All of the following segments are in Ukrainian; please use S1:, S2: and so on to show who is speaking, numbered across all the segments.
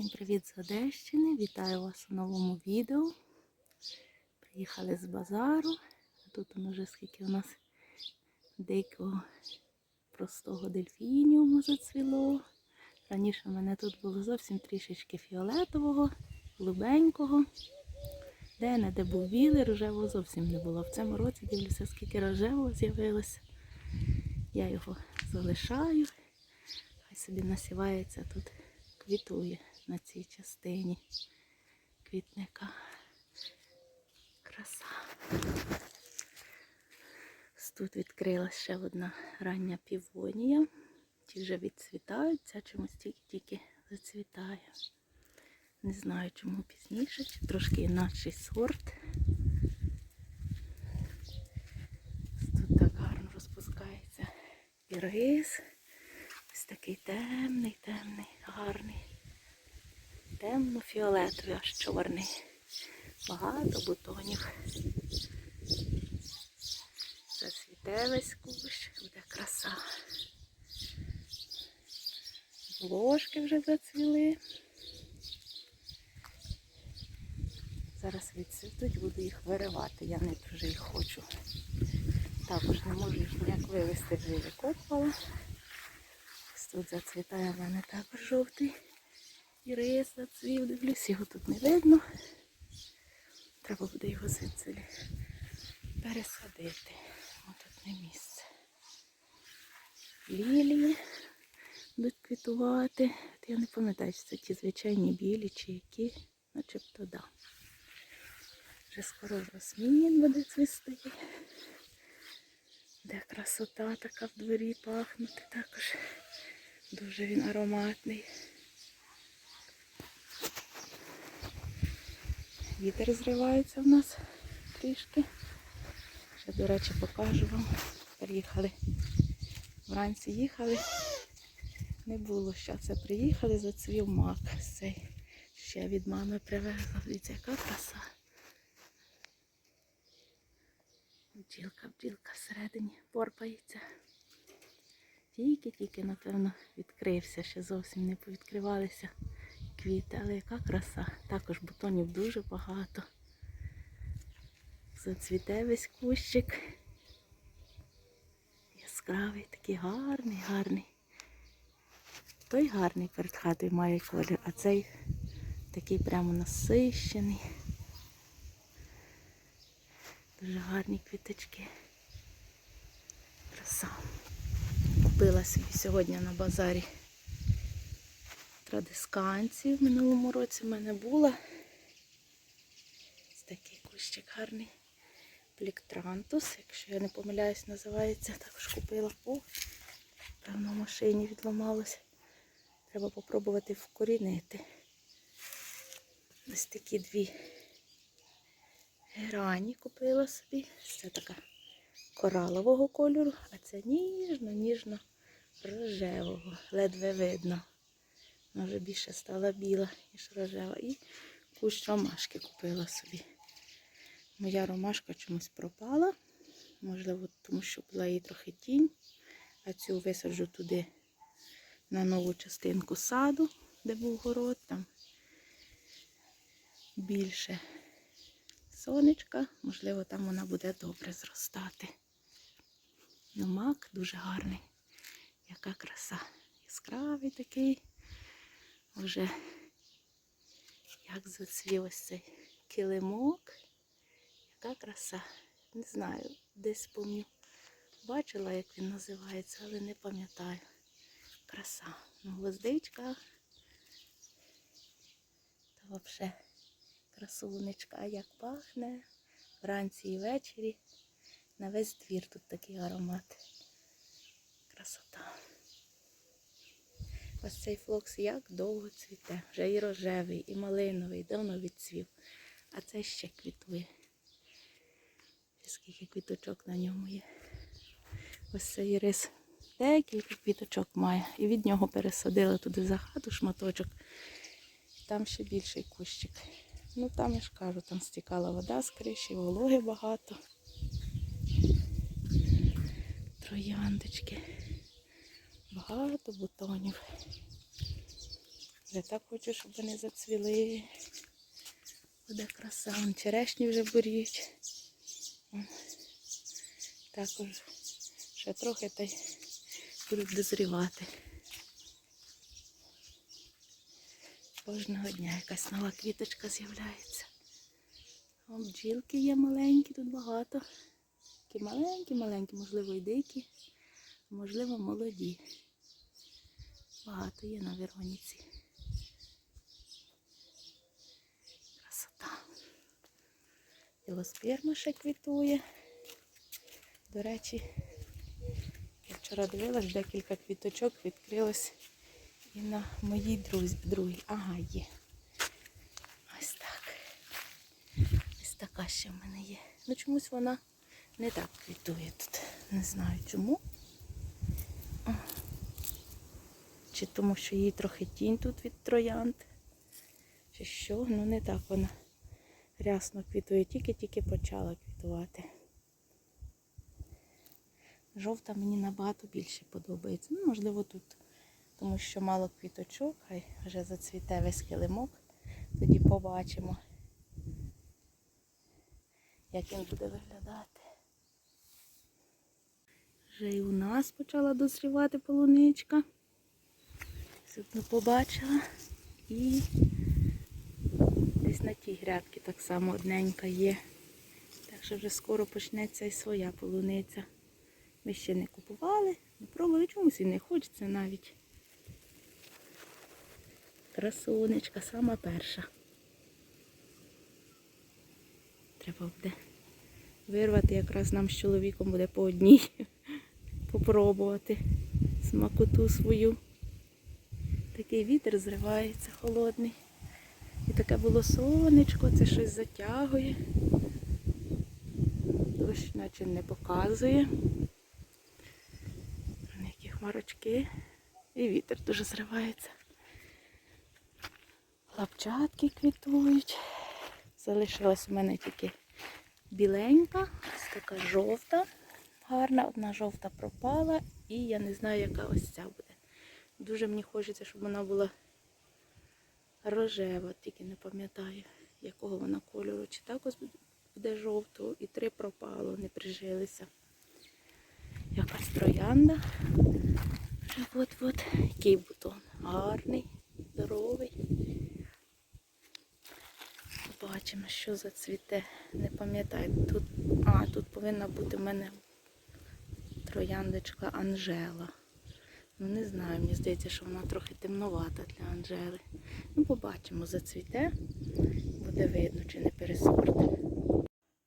S1: Всім привіт з Одещини! Вітаю вас у новому відео. Приїхали з базару. Тут воно вже скільки у нас дикого простого дельфініуму зацвіло. Раніше в мене тут було зовсім трішечки фіолетового, голубенького. Де не де був білий, рожевого зовсім не було. В цьому році дивлюся, скільки рожевого з'явилося. Я його залишаю. Хай собі насівається тут, квітує на цій частині квітника. Краса. Тут відкрилася ще одна рання півонія. Ті вже відцвітають, ця чомусь тільки-тільки зацвітає. Не знаю, чому пізніше, чи трошки інакший сорт. Тут так гарно розпускається ірис. Ось такий темний, темний, гарний. Темно-фіолетовий, аж чорний. Багато бутонів. Зацвіте весь кущ, буде краса. Ложки вже зацвіли. Зараз відцвітуть, буду їх виривати. Я не дуже їх хочу. Також не можу їх ніяк вивезти, вже викопала. Тут зацвітає в мене також жовтий. Ірис зацвів, дивлюсь, його тут не видно. Треба буде його звідси пересадити. Ось тут не місце. Лілії будуть квітувати. От я не пам'ятаю, чи це ті звичайні білі чи які, начебто да. Вже скоро розмін буде цвісти. Де красота така в дворі пахнути також. Дуже він ароматний. Вітер зривається в нас трішки. Ще, до речі, покажу вам. Приїхали. Вранці їхали. Не було що це приїхали, зацвів мак цей. Ще від мами привезла. Дивіться, яка краса. Бджілка, бджілка всередині порпається. Тільки-тільки, напевно, відкрився, ще зовсім не повідкривалися квіти, але яка краса. Також бутонів дуже багато. Зацвіте весь кущик. Яскравий, такий гарний, гарний. Той гарний перед хатою має колір, а цей такий прямо насищений. Дуже гарні квіточки. Краса. Купила собі сьогодні на базарі традисканції. В минулому році в мене була. Ось такий кущик гарний. Пліктрантус, якщо я не помиляюсь, називається. Також купила. О, певно, машині відламалося. Треба попробувати вкорінити. Ось такі дві грані купила собі. Це така коралового кольору, а це ніжно-ніжно рожевого. Ледве видно. Вона вже більше стала біла, ніж рожева. І кущ ромашки купила собі. Моя ромашка чомусь пропала. Можливо, тому що була їй трохи тінь. А цю висаджу туди на нову частинку саду, де був город. Там більше сонечка. Можливо, там вона буде добре зростати. Ну, мак дуже гарний. Яка краса. Яскравий такий. Вже як зацвів ось цей килимок. Яка краса. Не знаю, десь помню. Бачила, як він називається, але не пам'ятаю. Краса. Ну, гвоздичка. Та взагалі красунечка. Як пахне вранці і ввечері. На весь двір тут такий аромат. Красота. Ось цей флокс як довго цвіте. Вже і рожевий, і малиновий, давно відцвів. А це ще квітує. Скільки квіточок на ньому є. Ось цей рис декілька квіточок має. І від нього пересадила туди за хату шматочок. Там ще більший кущик. Ну там я ж кажу, там стікала вода з криші, вологи багато. Трояндочки. Багато бутонів. Я так хочу, щоб вони зацвіли. Буде краса. Вон черешні вже боріють. Вон. Також ще трохи та й будуть дозрівати. Кожного дня якась нова квіточка з'являється. О, бджілки є маленькі, тут багато. Такі маленькі-маленькі, можливо, і дикі, можливо, молоді. Багато є на Вероніці. Красота. Білосперма ще квітує. До речі, я вчора дивилась, декілька квіточок відкрилось і на моїй друзі, другій. Ага, є. Ось так. Ось така ще в мене є. Ну чомусь вона не так квітує тут. Не знаю чому. О. Чи тому, що їй трохи тінь тут від троянд. Чи що? Ну не так вона рясно квітує, тільки-тільки почала квітувати. Жовта мені набагато більше подобається. Ну, можливо, тут, тому що мало квіточок, хай вже зацвіте весь килимок. Тоді побачимо, як він буде виглядати. Вже і у нас почала дозрівати полуничка. Сьогодні побачила. І десь на тій грядці так само одненька є. Так що вже скоро почнеться і своя полуниця. Ми ще не купували, не пробували, чомусь і не хочеться навіть. Красунечка, сама перша. Треба буде вирвати, якраз нам з чоловіком буде по одній попробувати смакоту свою. Такий вітер зривається холодний. І таке було сонечко, це щось затягує. Дощ наче не показує. Які хмарочки. І вітер дуже зривається. Лапчатки квітують. Залишилась у мене тільки біленька, ось така жовта, гарна, одна жовта пропала, і я не знаю, яка ось ця буде. Дуже мені хочеться, щоб вона була рожева, тільки не пам'ятаю, якого вона кольору. Чи також буде жовтого, і три пропало, не прижилися. Якась троянда. От-от. Який бутон. Гарний, здоровий. Побачимо, що зацвіте. Не пам'ятаю. Тут, а, тут повинна бути в мене трояндочка Анжела. Ну, не знаю, мені здається, що вона трохи темновата для Анжели. Ну, побачимо, зацвіте. Буде видно, чи не пересорт.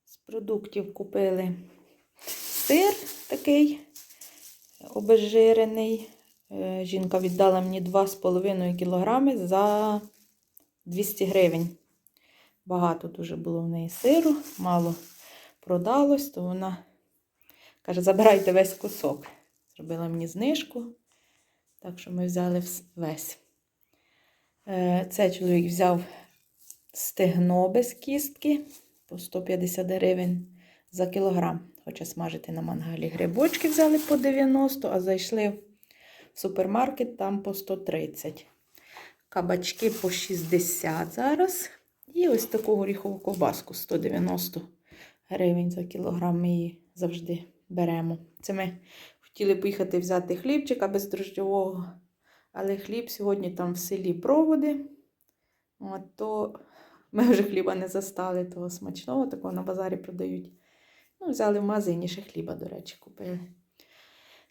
S1: З продуктів купили сир такий обезжирений. Е, Жінка віддала мені 2,5 кг за 200 гривень. Багато дуже було в неї сиру, мало продалось, то вона каже, забирайте весь кусок. Зробила мені знижку. Так що ми взяли весь. Е, Це чоловік взяв стегно без кістки по 150 гривень за кілограм. Хоче смажити на мангалі. Грибочки взяли по 90, а зайшли в супермаркет там по 130. Кабачки по 60 зараз. І ось таку горіхову ковбаску 190 гривень за кілограм. Ми її завжди беремо. Це ми хотіли поїхати взяти хлібчика бездрожджового, але хліб сьогодні там в селі проводи. От, то ми вже хліба не застали, того смачного, такого на базарі продають. Ну, взяли в магазині ще хліба, до речі, купили.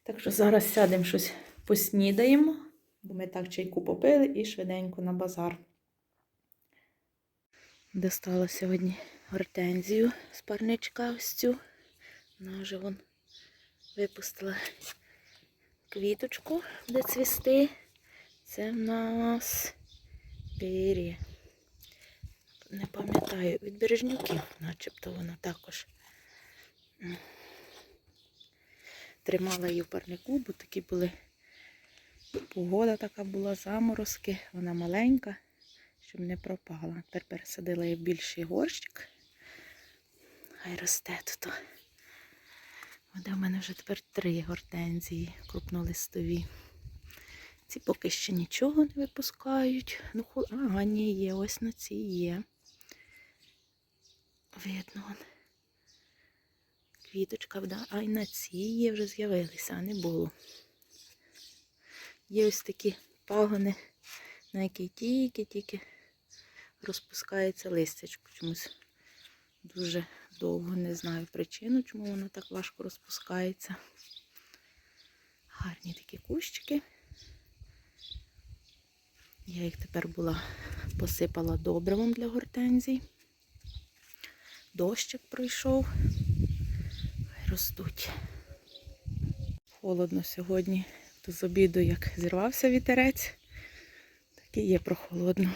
S1: Так що зараз сядемо щось поснідаємо, бо ми так чайку попили і швиденько на базар. Достала сьогодні гортензію з парничка ось цю. Вона вже вон випустила квіточку, де цвісти. Це в нас пір'я. Не пам'ятаю, від бережнюків, начебто вона також. Тримала її в парнику, бо такі були погода така була, заморозки, вона маленька, щоб не пропала. Тепер пересадила її в більший горщик. Хай росте тут. Буде в мене вже тепер три гортензії крупнолистові. Ці поки ще нічого не випускають. Ну. Ага, ні, є, ось на цій є. Видно. Квіточка, да? а й на цій є вже з'явилися, а не було. Є ось такі пагони, на які тільки-тільки розпускається листячко. Чомусь дуже довго не знаю причину, чому воно так важко розпускається. Гарні такі кущики. Я їх тепер була посипала добривом для гортензій. Дощик пройшов. Хай ростуть. Холодно сьогодні. То з обіду, як зірвався вітерець, так і є прохолодно.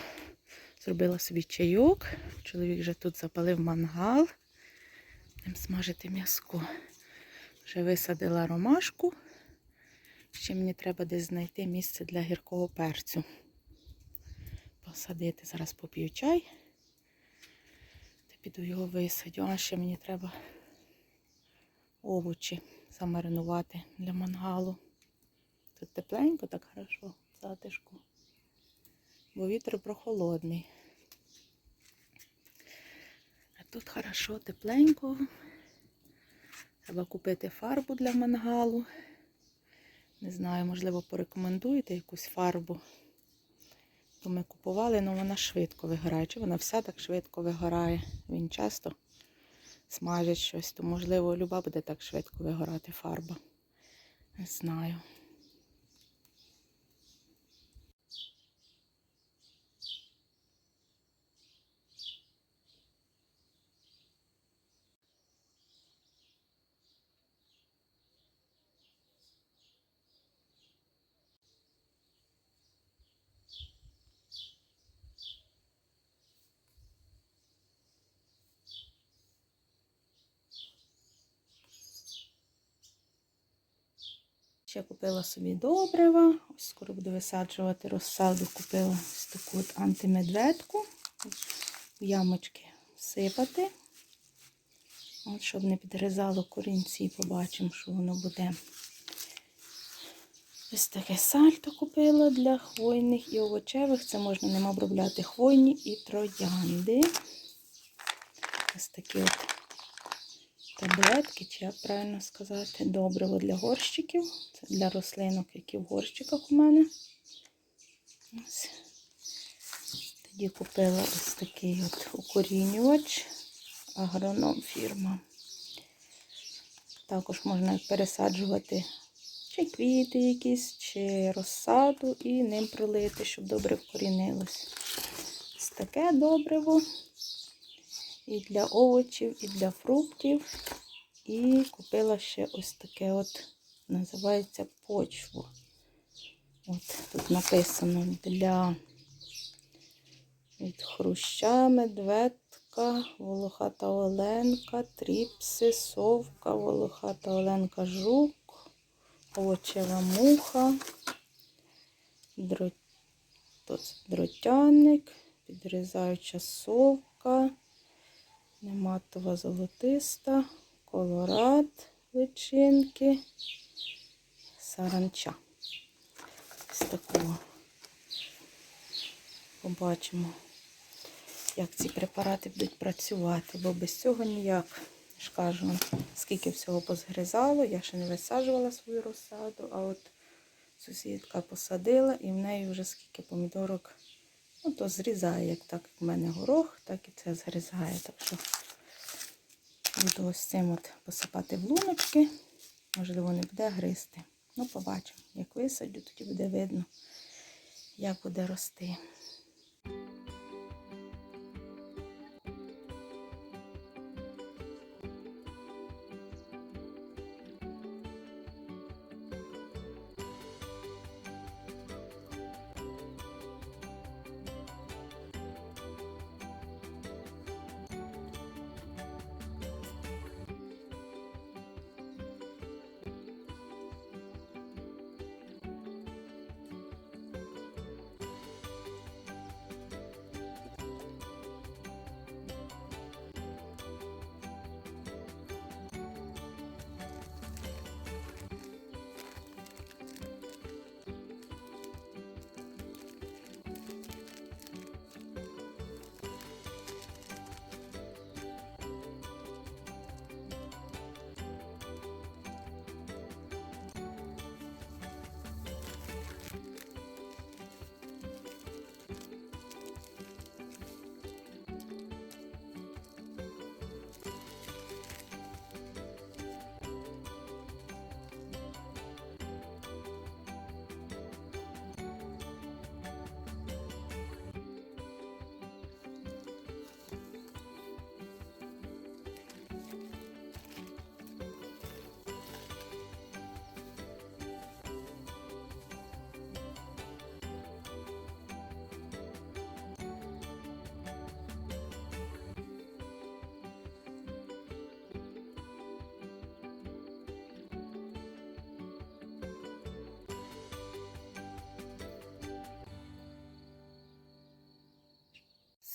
S1: Зробила собі чайок. Чоловік вже тут запалив мангал. Будемо смажити м'язко. Вже висадила ромашку. Ще мені треба десь знайти місце для гіркого перцю. Посадити. Зараз поп'ю чай. Та піду його висадю. А ще мені треба овочі замаринувати для мангалу. Тут тепленько, так хорошо, затишку. Бо вітер прохолодний. А тут хорошо, тепленько. Треба купити фарбу для мангалу. Не знаю, можливо, порекомендуєте якусь фарбу. Бо ми купували, але вона швидко вигорає. Чи вона вся так швидко вигорає? Він часто смажить щось, то можливо люба буде так швидко вигорати фарба. Не знаю. Ще купила собі добрива. Ось скоро буду висаджувати розсаду. Купила ось таку от антимедведку. В ямочки всипати. От, щоб не підгризало корінці, побачимо, що воно буде. Ось таке сальто купила для хвойних і овочевих. Це можна ним обробляти хвойні і троянди. Ось такі от таблетки, чи як правильно сказати, добриво для горщиків. Це для рослинок, які в горщиках у мене. Ось. Тоді купила ось такий от укорінювач, агроном фірма. Також можна пересаджувати чи квіти якісь, чи розсаду і ним пролити, щоб добре вкорінилось. Ось таке добриво і для овочів, і для фруктів. І купила ще ось таке от, називається почву. От Тут написано для від хруща, медведка, волохата оленка, тріпси, совка, волохата оленка, жук, овочева муха, дрот... дротяник, підрізаюча совка нематова золотиста, колорад личинки, саранча. Ось такого. Побачимо, як ці препарати будуть працювати, бо без цього ніяк. Я ж кажу, скільки всього позгризало, я ще не висаджувала свою розсаду, а от сусідка посадила і в неї вже скільки помідорок Ну, то зрізає, як так, в мене горох, так і це зрізає. Так що буду ось цим от посипати в луночки. Можливо, не буде гризти. Ну, побачимо. Як висадю, тоді буде видно, як буде рости.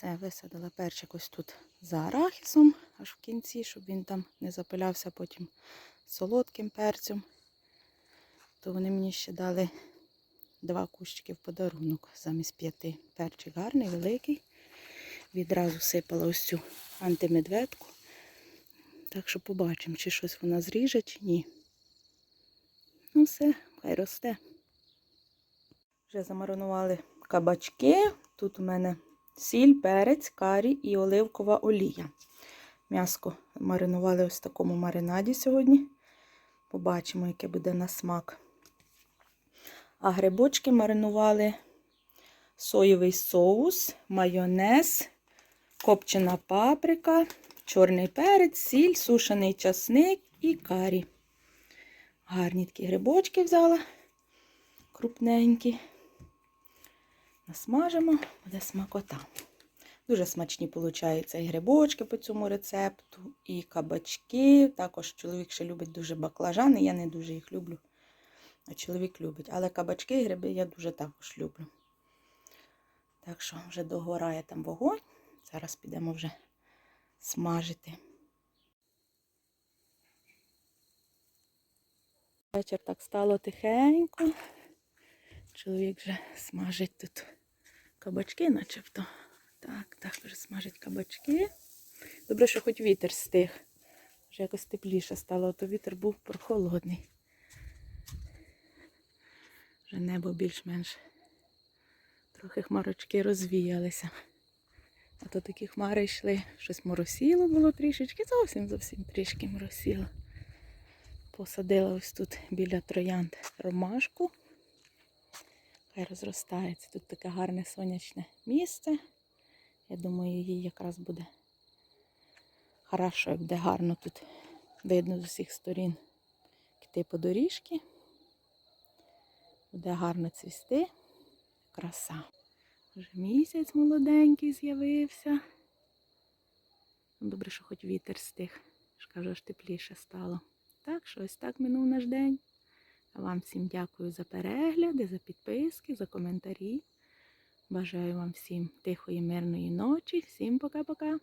S1: Все, висадила перчик ось тут за арахісом, аж в кінці, щоб він там не запилявся потім солодким перцем. То вони мені ще дали два кущики в подарунок замість п'яти. Перчик гарний, великий. Відразу сипала ось цю антимедведку. Так що побачимо, чи щось вона зріже, чи ні. Ну все, хай росте. Вже замаринували кабачки. Тут у мене сіль, перець, карі і оливкова олія. М'яско маринували ось в такому маринаді сьогодні. Побачимо, яке буде на смак. А грибочки маринували соєвий соус, майонез, копчена паприка, чорний перець, сіль, сушений часник і карі. Гарні такі грибочки взяла, крупненькі. Насмажимо, буде смакота. Дуже смачні получаються і грибочки по цьому рецепту, і кабачки. Також чоловік ще любить дуже баклажани, я не дуже їх люблю. А чоловік любить. Але кабачки і гриби я дуже також люблю. Так що вже догорає там вогонь. Зараз підемо вже смажити. Вечір так стало тихенько. Чоловік вже смажить тут кабачки, начебто. Так, так, вже смажить кабачки. Добре, що хоч вітер стих. Вже якось тепліше стало, а то вітер був прохолодний. Вже небо більш-менш трохи хмарочки розвіялися. А то такі хмари йшли, щось моросіло було трішечки, зовсім зовсім трішки моросіло. Посадила ось тут біля троянд ромашку. Хай розростається. Тут таке гарне сонячне місце. Я думаю, їй якраз буде хорошо, буде гарно тут видно з усіх сторін йти по доріжки. Буде гарно цвісти. Краса. Вже місяць молоденький з'явився. Ну, Добре, що хоч вітер стих. кажу, аж тепліше стало. Так що ось так минув наш день. Вам всім дякую за перегляди, за підписки, за коментарі. Бажаю вам всім тихої, мирної ночі. Всім пока-пока.